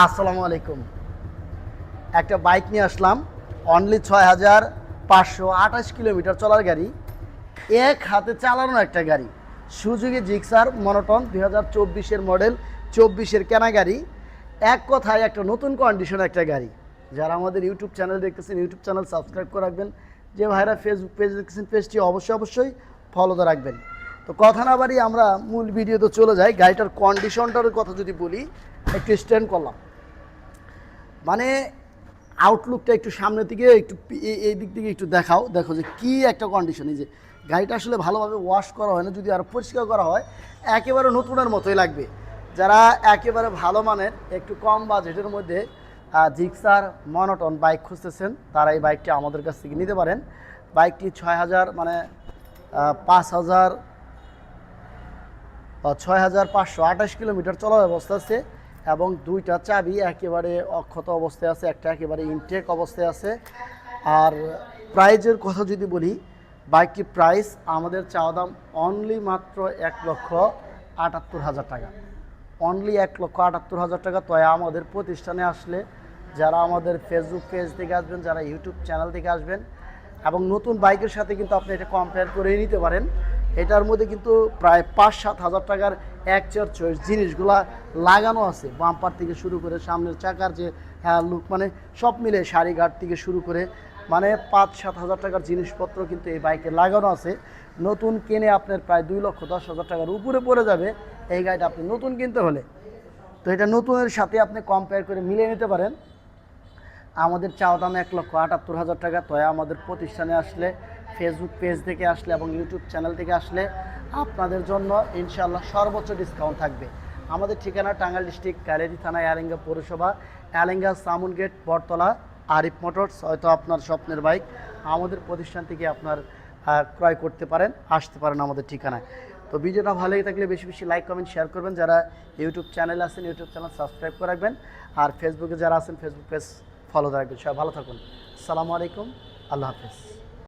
আসসালামু আলাইকুম। একটা বাইক নিয়ে আসলাম অনলি ছয় হাজার পাঁচশো আঠাশ কিলোমিটার চলার গাড়ি, এক হাতে চালানো একটা গাড়ি সুযোগে জিক্সার মনোটন দুই হাজার চব্বিশের মডেল চব্বিশের কেনা গাড়ি, এক কথায় একটা নতুন কন্ডিশন একটা গাড়ি। যারা আমাদের ইউটিউব চ্যানেল দেখতেছেন ইউটিউব চ্যানেল সাবস্ক্রাইব করে রাখবেন। যে ভাইরা ফেসবুক পেজ দেখতেছেন পেজটি অবশ্যই অবশ্যই ফলোতে রাখবেন। তো কথা না বাড়ি আমরা মূল ভিডিওতে চলে যাই। গাড়িটার কন্ডিশনটার কথা যদি বলি একটু স্ট্যান্ড করলাম। মানে আউটলুকটা একটু সামনের দিকে, একটু এই দিক থেকে একটু দেখাও। দেখো যে কি একটা কন্ডিশন এই যে গাড়িটা আসলে ভালোভাবে ওয়াশ করা হয় না, যদি আর পরিষ্কার করা হয়, একেবারে নতুনের মতোই লাগবে। যারা একেবারে ভালো মানের, একটু কম বাজেটের মধ্যে জিক্সার মনোটন বাইক খুঁজতেছেন, তারা এই বাইকটি আমাদের কাছ থেকে নিতে পারেন। বাইকটি ছয় হাজার মানে পাঁচ হাজার ছয় হাজার পাঁচশো আঠাশ কিলোমিটার চলার অবস্থা আছে। এবং দুইটা চাবি একেবারে অক্ষত অবস্থায় আছে, একটা একেবারে ইনটেক অবস্থায় আছে। আর প্রাইজের কথা যদি বলি বাইকটির প্রাইস আমাদের চাওয়া দাম অনলি মাত্র এক লক্ষ আটাত্তর হাজার টাকা। অনলি এক লক্ষ আটাত্তর হাজার টাকা তো আমাদের প্রতিষ্ঠানে আসলে যারা আমাদের ফেসবুক পেজ থেকে আসবেন, যারা ইউটিউব চ্যানেল থেকে আসবেন, এবং নতুন বাইকের সাথে কিন্তু আপনি এটা কম্পেয়ার করে নিতে পারেন। এটার মধ্যে কিন্তু প্রায় পাঁচ সাত হাজার টাকার এক চার চয়েস জিনিসগুলা লাগানো আছে। বাম্পার থেকে শুরু করে সামনের চাকার যে হ্যাঁ লুক মানে সব মিলে শাড়ি গার্ড থেকে শুরু করে মানে পাঁচ সাত হাজার টাকার জিনিসপত্র কিন্তু এই বাইকে লাগানো আছে। নতুন কিনে আপনার প্রায় দুই লক্ষ দশ হাজার টাকার উপরে পড়ে যাবে এই গাড়িটা আপনি নতুন কিনতে হলে। তো এটা নতুনের সাথে আপনি কম্পেয়ার করে মিলিয়ে নিতে পারেন। আমাদের চাওয়া দাম এক লক্ষ আটাত্তর হাজার টাকা। তো আমাদের প্রতিষ্ঠানে আসলে ফেসবুক পেজ থেকে আসলে এবং ইউটিউব চ্যানেল থেকে আসলে আপনাদের জন্য ইনশাল্লাহ সর্বোচ্চ ডিসকাউন্ট থাকবে। আমাদের ঠিকানা টাঙ্গাইল ডিস্ট্রিক্ট কালেরি থানা অ্যালেঙ্গা পৌরসভা অ্যালেঙ্গা সামুন গেট বটতলা, আরিফ মোটরস হয়তো আপনার স্বপ্নের বাইক আমাদের প্রতিষ্ঠান থেকে আপনার ক্রয় করতে পারেন, আসতে পারেন আমাদের ঠিকানায়। তো ভিডিওটা ভালো লেগে থাকলে বেশি বেশি লাইক কমেন্ট শেয়ার করবেন। যারা ইউটিউব চ্যানেল আছেন ইউটিউব চ্যানেল সাবস্ক্রাইব করে রাখবেন। আর ফেসবুকে যারা আছেন ফেসবুক পেজ ফলো রাখবেন। সবাই ভালো থাকুন। আসসালামু আলাইকুম। আল্লাহ হাফেজ।